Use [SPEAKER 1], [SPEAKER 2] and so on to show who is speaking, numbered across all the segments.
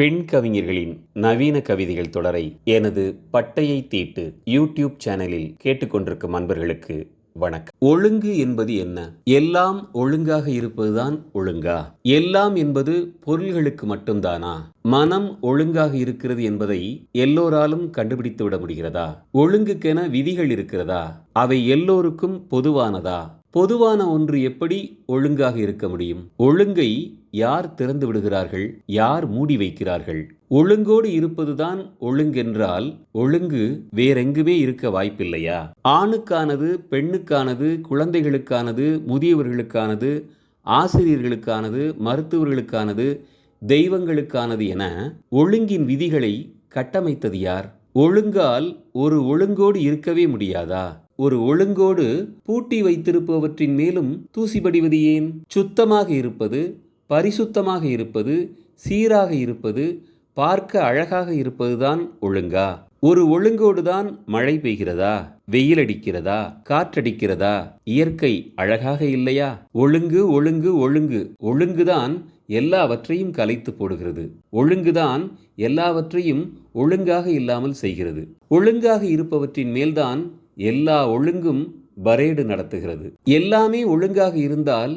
[SPEAKER 1] பெண் கவிஞர்களின் நவீன கவிதைகள் தொடரை எனது பட்டையை தீட்டு யூடியூப் சேனலில் கேட்டுக்கொண்டிருக்கும் அன்பர்களுக்கு வணக்கம். ஒழுங்கு என்பது என்ன? எல்லாம் ஒழுங்காக இருப்பதுதான் ஒழுங்கா? எல்லாம் என்பது பொருள்களுக்கு மட்டும்தானா? மனம் ஒழுங்காக இருக்கிறது என்பதை எல்லோராலும் கண்டுபிடித்து விட முடிகிறதா? ஒழுங்குக்கென விதிகள் இருக்கிறதா? அவை எல்லோருக்கும் பொதுவானதா? பொதுவான ஒன்று எப்படி ஒழுங்காக இருக்க முடியும்? ஒழுங்கை யார் திறந்து விடுகிறார்கள்? யார் மூடி வைக்கிறார்கள்? ஒழுங்கோடு இருப்பதுதான் ஒழுங்கென்றால் ஒழுங்கு வேறெங்குமே இருக்க வாய்ப்பில்லையா? ஆணுக்கானது பெண்ணுக்கானது குழந்தைகளுக்கானது முதியவர்களுக்கானது ஆசிரியர்களுக்கானது மருத்துவர்களுக்கானது தெய்வங்களுக்கானது என ஒழுங்கின் விதிகளை கட்டமைத்தது யார்? ஒழுங்கால் ஒரு ஒழுங்கோடு இருக்கவே முடியாதா? ஒரு ஒழுங்கோடு பூட்டி வைத்திருப்பவற்றின் மேலும் தூசிபடிவது ஏன்? சுத்தமாக இருப்பது பரிசுத்தமாக இருப்பது சீராக இருப்பது பார்க்க அழகாக இருப்பதுதான் ஒழுங்கா? ஒரு ஒழுங்கோடு தான் மழை பெய்கிறதா? வெயில் அடிக்கிறதா காற்றடிக்கிறதா? இயற்கை அழகாக இல்லையா? ஒழுங்கு ஒழுங்கு ஒழுங்கு. ஒழுங்குதான் எல்லாவற்றையும் கலைத்து போடுகிறது. ஒழுங்குதான் எல்லாவற்றையும் ஒழுங்காக இல்லாமல் செய்கிறது. ஒழுங்காக இருப்பவற்றின் மேல்தான் எல்லா ஒழுங்கும் பரேடு நடத்துகிறது. எல்லாமே ஒழுங்காக இருந்தால்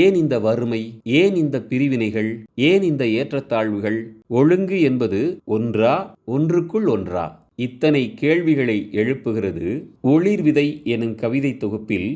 [SPEAKER 1] ஏன் இந்த வறுமை? ஏன் இந்த பிரிவினைகள்? ஏன் இந்த ஏற்றத்தாழ்வுகள்? ஒழுங்கு என்பது ஒன்றா? ஒன்றுக்குள் ஒன்றா? இத்தனை கேள்விகளை எழுப்புகிறது ஒளிர்விதை எனும் கவிதை தொகுப்பில்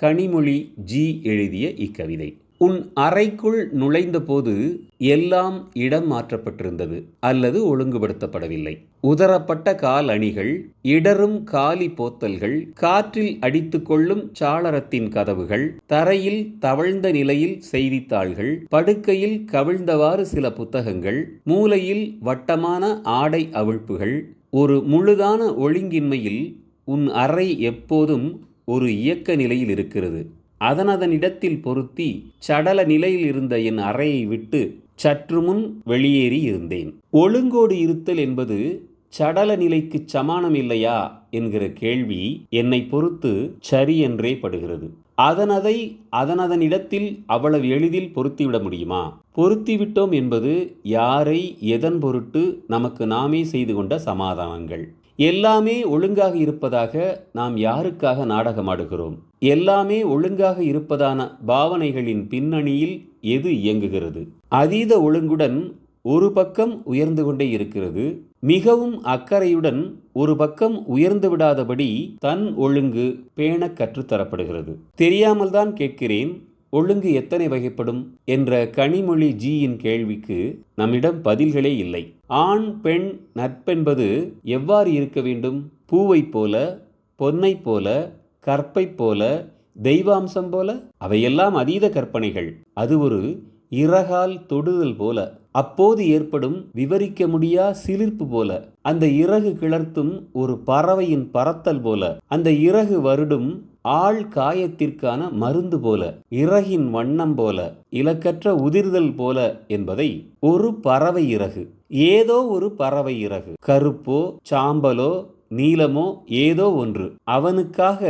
[SPEAKER 1] கனிமொழி ஜி எழுதிய இக்கவிதை. உன் அறைக்குள் நுழைந்தபோது எல்லாம் இடம் மாற்றப்பட்டிருந்தது அல்லது ஒழுங்குபடுத்தப்படவில்லை. உதரப்பட்ட கால் அணிகள் இடரும் காலி போத்தல்கள் காற்றில் அடித்துக்கொள்ளும் சாளரத்தின் கதவுகள் தரையில் தவழ்ந்த நிலையில் செய்தித்தாள்கள் படுக்கையில் கவிழ்ந்தவாறு சில புத்தகங்கள் மூலையில் வட்டமான ஆடை அவிழ்ப்புகள் ஒரு முழுதான ஒழுங்கின்மையில் உன் அறை எப்போதும் ஒரு இயக்க நிலையில் இருக்கிறது. அதனதன் இடத்தில் பொருத்தி சடல நிலையில் இருந்த என் அறையை விட்டு சற்று முன் வெளியேறி இருந்தேன். ஒழுங்கோடு இருத்தல் என்பது சடல நிலைக்கு சமானம் இல்லையா என்கிற கேள்வி என்னை பொறுத்து சரி என்றே படுகிறது. அதனதை இடத்தில் அவ்வளவு எளிதில் பொருத்திவிட முடியுமா? பொருத்திவிட்டோம் என்பது யாரை எதன் பொருட்டு நமக்கு நாமே செய்து கொண்ட சமாதானங்கள். எல்லாமே ஒழுங்காக இருப்பதாக நாம் யாருக்காக நாடகமாடுகிறோம்? எல்லாமே ஒழுங்காக இருப்பதான பாவனைகளின் பின்னணியில் எது இயங்குகிறது? அதீத ஒழுங்குடன் ஒரு பக்கம் உயர்ந்து கொண்டே இருக்கிறது மிகவும் அக்கறையுடன் ஒரு பக்கம் உயர்ந்து விடாதபடி தன் ஒழுங்கு பேண கற்றுத்தரப்படுகிறது. தெரியாமல் தான் கேட்கிறேன் ஒழுங்கு எத்தனை வகைப்படும்? என்ற கனிமொழி ஜியின் கேள்விக்கு நம்மிடம் பதில்களே இல்லை. ஆண் பெண் நட்பென்பது எவ்வாறு இருக்க வேண்டும்? பூவைப் போல பொன்னைப் போல கற்பைப் போல தெய்வாம்சம் போல? அவையெல்லாம் அதீத கற்பனைகள். அது ஒரு இறகால் தொடுதல் போல. அப்போது ஏற்படும் விவரிக்க முடியா சிலிர்ப்பு போல. அந்த இறகு கிளர்த்தும் ஒரு பறவையின் பறத்தல் போல. அந்த இறகு வருடும் ஆள் காயத்திற்கான மருந்து போல இறகின் வண்ணம் போல இலக்கற்ற உதிர்தல் போல என்பதை ஒரு பறவை இறகு ஏதோ ஒரு பறவை இறகு. கருப்போ சாம்பலோ நீலமோ ஏதோ ஒன்று. அவனுக்காக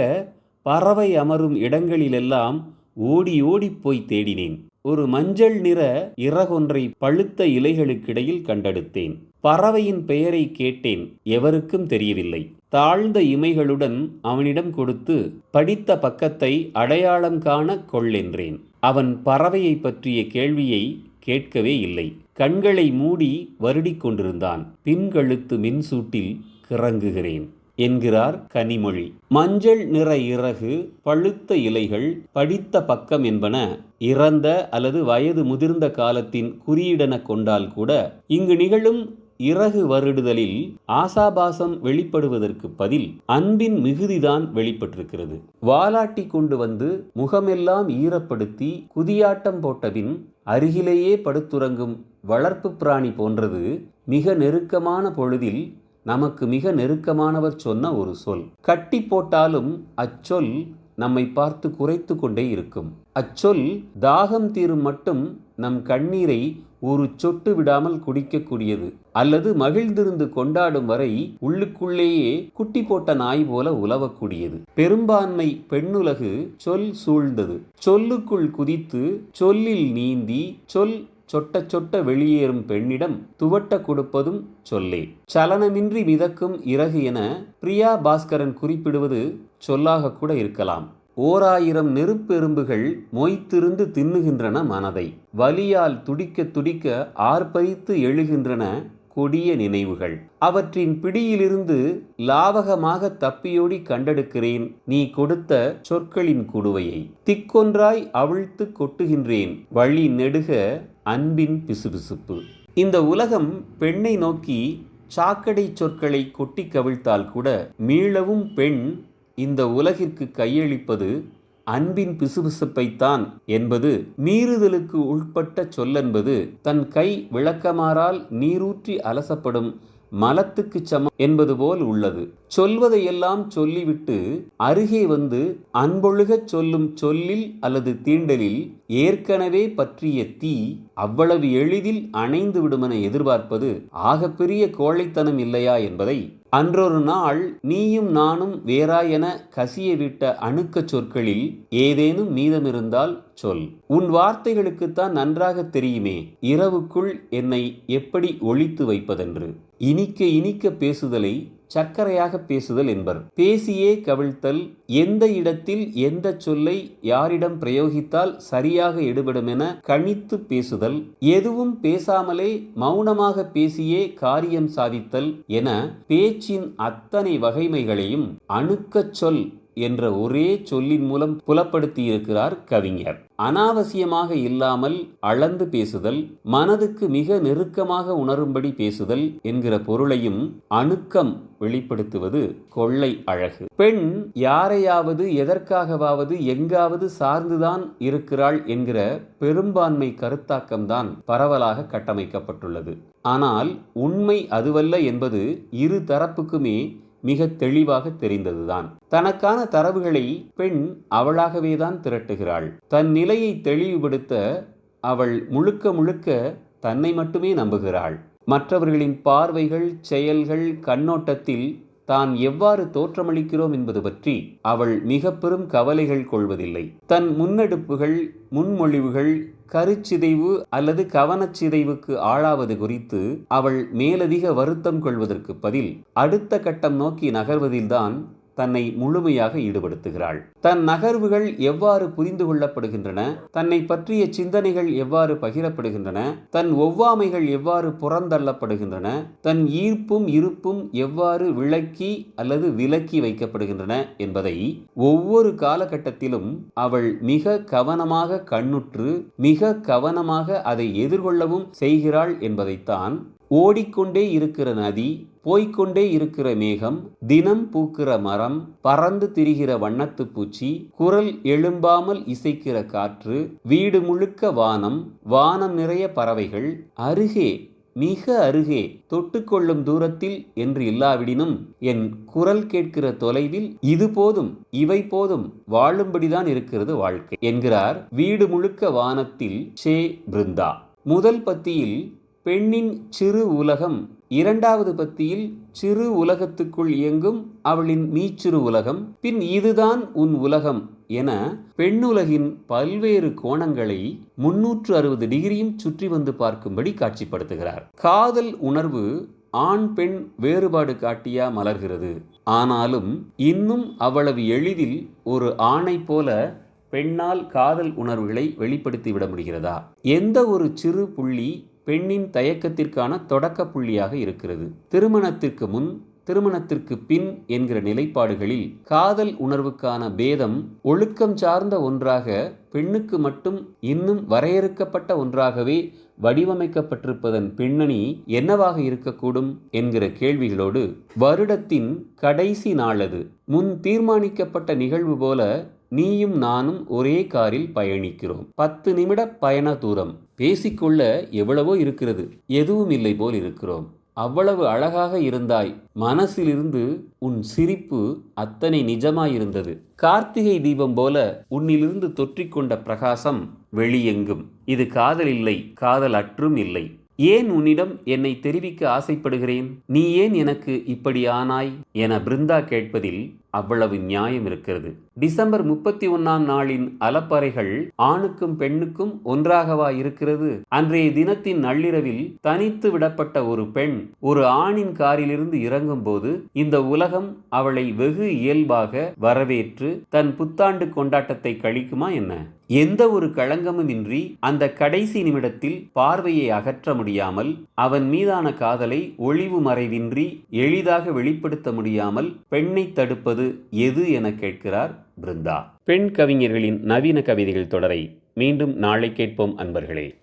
[SPEAKER 1] பறவை அமரும் இடங்களிலெல்லாம் ஓடி ஓடி போய் தேடினேன். ஒரு மஞ்சள் நிற இறகொன்றை பழுத்த இலைகளுக்கிடையில் கண்டெடுத்தேன். பறவையின் பெயரை கேட்டேன் எவருக்கும் தெரியவில்லை. தாழ்ந்த இமைகளுடன் அவனிடம் கொடுத்து படித்த பக்கத்தை அடையாளம் காண கொள்ளென்றேன் அவன் பறவையை பற்றிய கேள்வியை கேட்கவே இல்லை. கண்களை மூடி வருடிக் கொண்டிருந்தான். பின்கழுத்து மின்சூட்டில் கிறங்குகிறேன் என்கிறார் கனிமொழி. மஞ்சள் நிற இறகு பழுத்த இலைகள் படித்த பக்கம் என்பன இறந்த அல்லது வயது முதிர்ந்த காலத்தின் குறியிடன கொண்டால் கூட இங்கு நிகழும் இறகு வருடுதலில் ஆசாபாசம் வெளிப்படுவதற்கு பதில் அன்பின் மிகுதிதான் வெளிப்பட்டிருக்கிறது. வாலாட்டி கொண்டு வந்து முகமெல்லாம் ஈரப்படுத்தி குதியாட்டம் போட்டபின் அருகிலேயே படுத்துறங்கும் வளர்ப்பு பிராணி போன்றது மிக நெருக்கமான பொழுதில் நமக்கு மிக நெருக்கமானவர் சொன்ன ஒரு சொல். கட்டி போட்டாலும் அச்சொல் நம்மை பார்த்து குறைத்து கொண்டே இருக்கும். அச்சொல் தாகம் தீரும் மட்டும் நம் கண்ணீரை ஒரு சொட்டு விடாமல் குடிக்கக்கூடியது. அல்லது மகிழ்ந்திருந்து கொண்டாடும் வரை உள்ளுக்குள்ளேயே குட்டி போட்ட நாய் போல உலவக்கூடியது. பெரும்பான்மை பெண்ணுலகு சொல் சூழ்ந்தது. சொல்லுக்குள் குதித்து சொல்லில் நீந்தி சொல் சொட்ட சொட்ட வெளியேறும் பெண்ணிடம் துவட்ட கொடுப்பதும் சொல்லே. சலனமின்றி மிதக்கும் இறகு என பிரியா பாஸ்கரன் குறிப்பிடுவது சொல்லாக கூட இருக்கலாம். ஓராயிரம் நெருப்பெரும்புகள் மொய்த்திருந்து தின்னுகின்றன மனதை. வலியால் துடிக்க துடிக்க ஆர்ப்பரித்து எழுகின்றன கொடிய நினைவுகள். அவற்றின் பிடியிலிருந்து லாவகமாக தப்பியோடி கண்டெடுக்கிறேன் நீ கொடுத்த சொற்களின் குடுவையை. திக்கொன்றாய் அவிழ்த்து கொட்டுகின்றேன் வழி நெடுக அன்பின் பிசுபிசுப்பு. இந்த உலகம் பெண்ணை நோக்கி சாக்கடை சொற்களை கொட்டி கவிழ்த்தால் கூட மீளவும் பெண் இந்த உலகிற்கு கையளிப்பது அன்பின் பிசுபிசுப்பைத்தான் என்பது மீறுதலுக்கு உட்பட்ட சொல்லென்பது தன் கை விளக்கமாறால் நீரூற்றி அலசப்படும் மலத்துக்குச் சமம் என்பது போல் உள்ளது. சொல்வதையெல்லாம் சொல்லிவிட்டு அருகே வந்து அன்பொழுகச் சொல்லும் சொல்லில் அல்லது தீண்டலில் ஏற்கனவே பற்றிய தீ அவ்வளவு எளிதில் அணைந்து விடுமென எதிர்பார்ப்பது ஆகப்பெரிய கோழைத்தனம் இல்லையா என்பதை அன்றொரு நாள் நீயும் நானும் வேறாயென கசிய விட்ட அணுக்கச் சொற்களில் ஏதேனும் மீதமிருந்தால் சொல். உன் வார்த்தைகளுக்குத்தான் நன்றாக தெரியுமே இரவுக்குள் என்னை எப்படி ஒழித்து வைப்பதென்று. இனிக்க இனிக்க பேசுதலை சர்க்கரையாக பேசுதல் என்பர். பேசியே கவிழ்த்தல் எந்த இடத்தில் எந்த சொல்லை யாரிடம் பிரயோகித்தால் சரியாக எடுபடும் என கணித்து பேசுதல் எதுவும் பேசாமலே மௌனமாக பேசியே காரியம் சாதித்தல் என பேச்சின் அத்தனை வகைமைகளையும் அணுக்கச் சொல் என்ற ஒரே சொல்லின் மூலம் புலப்படுத்தியிருக்கிறார் கவிஞர். அனாவசியமாக இல்லாமல் அளந்து பேசுதல் மனதுக்கு மிக நெருக்கமாக உணரும்படி பேசுதல் என்கிற பொருளையும் அணுக்கம் வெளிப்படுத்துவது கொள்ளை அழகு. பெண் யாரையாவது எதற்காகவாவது எங்காவது சார்ந்துதான் இருக்கிறாள் என்கிற பெரும்பான்மை கருத்தாக்கம்தான் பரவலாக கட்டமைக்கப்பட்டுள்ளது. ஆனால் உண்மை அதுவல்ல என்பது இரு தரப்புக்குமே மிக தெளிவாக தெரிந்ததுதான். தனக்கான தரவுகளை பெண் அவளாகவேதான் திரட்டுகிறாள். தன் நிலையை தெளிவுபடுத்த அவள் முழுக்க முழுக்க தன்னை மட்டுமே நம்புகிறாள். மற்றவர்களின் பார்வைகள் செயல்கள் கண்ணோட்டத்தில் தான் எவ்வாறு தோற்றமளிக்கிறோம் என்பது பற்றி அவள் மிக பெரும் கவலைகள் கொள்வதில்லை. தன் முன்னெடுப்புகள் முன்மொழிவுகள் கருச்சிதைவு அல்லது கவனச்சிதைவுக்கு ஆளாவது குறித்து அவள் மேலதிக வருத்தம் கொள்வதற்கு பதில் அடுத்த கட்டம் நோக்கி நகர்வதில்தான் தன்னை முழுமையாக ஈடுபடுத்துகிறாள். தன் நகர்வுகள் எவ்வாறு புரிந்து கொள்ளப்படுகின்றன தன்னை பற்றிய சிந்தனைகள் எவ்வாறு பகிரப்படுகின்றன தன் ஒவ்வாமைகள் எவ்வாறு புறந்தள்ளப்படுகின்றன தன் ஈர்ப்பும் இருப்பும் எவ்வாறு விளக்கி அல்லது விலக்கி வைக்கப்படுகின்றன என்பதை ஒவ்வொரு காலகட்டத்திலும் அவள் மிக கவனமாக கண்ணுற்று மிக கவனமாக அதை எதிர்கொள்ளவும் செய்கிறாள் என்பதைத்தான் ஓடிக்கொண்டே இருக்கிற நதி போய்க்கொண்டே இருக்கிற மேகம் தினம் பூக்கிற மரம் பறந்து திரிகிற வண்ணத்து பூச்சி குரல் எழும்பாமல் இசைக்கிற காற்று வீடு முழுக்க வானம் வானம் நிறைய பறவைகள் அருகே மிக அருகே தொட்டுக்கொள்ளும் தூரத்தில் என்று இல்லாவிடினும் என் குரல் கேட்கிற தொலைவில் இது போதும் இவை போதும் வாழும்படிதான் இருக்கிறது வாழ்க்கை என்கிறார் வீடு முழுக்க வானத்தில் ஷே பிருந்தா. முதல் பத்தியில் பெண்ணின் சிறு உலகம். இரண்டாவது பத்தியில் சிறு உலகத்துக்குள் இயங்கும் அவளின் மீச்சிறு உலகம். பின் இதுதான் உன் உலகம் என பெண்ணுலகின் பல்வேறு கோணங்களை முன்னூற்று அறுபது டிகிரியும் சுற்றி வந்து பார்க்கும்படி காட்சிப்படுத்துகிறார். காதல் உணர்வு ஆண் பெண் வேறுபாடு காட்டியா மலர்கிறது. ஆனாலும் இன்னும் அவ்வளவு எளிதில் ஒரு ஆணை போல பெண்ணால் காதல் உணர்வுகளை வெளிப்படுத்தி விட முடிகிறதா? எந்த ஒரு சிறு புள்ளி பெண்ணின் தயக்கத்திற்கான தொடக்க புள்ளியாக இருக்கிறது. திருமணத்திற்கு முன் திருமணத்திற்கு பின் என்கிற நிலைப்பாடுகளில் காதல் உணர்வுக்கான பேதம் ஒழுக்கம் சார்ந்த ஒன்றாக பெண்ணுக்கு மட்டும் இன்னும் வரையறுக்கப்பட்ட ஒன்றாகவே வடிவமைக்கப்பட்டிருப்பதன் பின்னணி என்னவாக இருக்கக்கூடும் என்கிற கேள்விகளோடு வருடத்தின் கடைசி நாளது முன் தீர்மானிக்கப்பட்ட நிகழ்வு போல நீயும் நானும் ஒரே காரில் பயணிக்கிறோம். பத்து நிமிட பயண தூரம். பேசிக்கொள்ள எவ்வளவோ இருக்கிறது. எதுவும் இல்லை போல் இருக்கிறோம். அவ்வளவு அழகாக இருந்தாய். மனசிலிருந்து உன் சிரிப்பு அத்தனை நிஜமாயிருந்தது. கார்த்திகை தீபம் போல உன்னிலிருந்து தொற்றிக்கொண்ட பிரகாசம் வெளியெங்கும். இது காதல் இல்லை காதல் அற்றும் இல்லை. ஏன் உன்னிடம் என்னை தெரிவிக்க ஆசைப்படுகிறேன்? நீ ஏன் எனக்கு இப்படி ஆனாய்? என பிருந்தா கேட்பதில் அவ்வளவு நியாயம் இருக்கிறது. டிசம்பர் முப்பத்தி ஒன்னாம் நாளின் அலப்பறைகள் ஆணுக்கும் பெண்ணுக்கும் ஒன்றாகவா இருக்கிறது? அன்றைய தினத்தின் நள்ளிரவில் தனித்து விடப்பட்ட ஒரு பெண் ஒரு ஆணின் காரிலிருந்து இறங்கும் போது இந்த உலகம் அவளை வெகு இயல்பாக வரவேற்று தன் புத்தாண்டு கொண்டாட்டத்தை கழிக்குமா என்ன? எந்த ஒரு களங்கமும் இன்றி அந்த கடைசி நிமிடத்தில் பார்வையை அகற்ற முடியாமல் அவன் மீதான காதலை ஒளிவு மறைவின்றி எளிதாக வெளிப்படுத்த முடியாமல் பெண்ணை தடுப்பது எது என கேட்கிறார் பிருந்தா. பெண் கவிஞர்களின் நவீன கவிதைகள் தொடரை மீண்டும் நாளை கேட்போம் அன்பர்களே.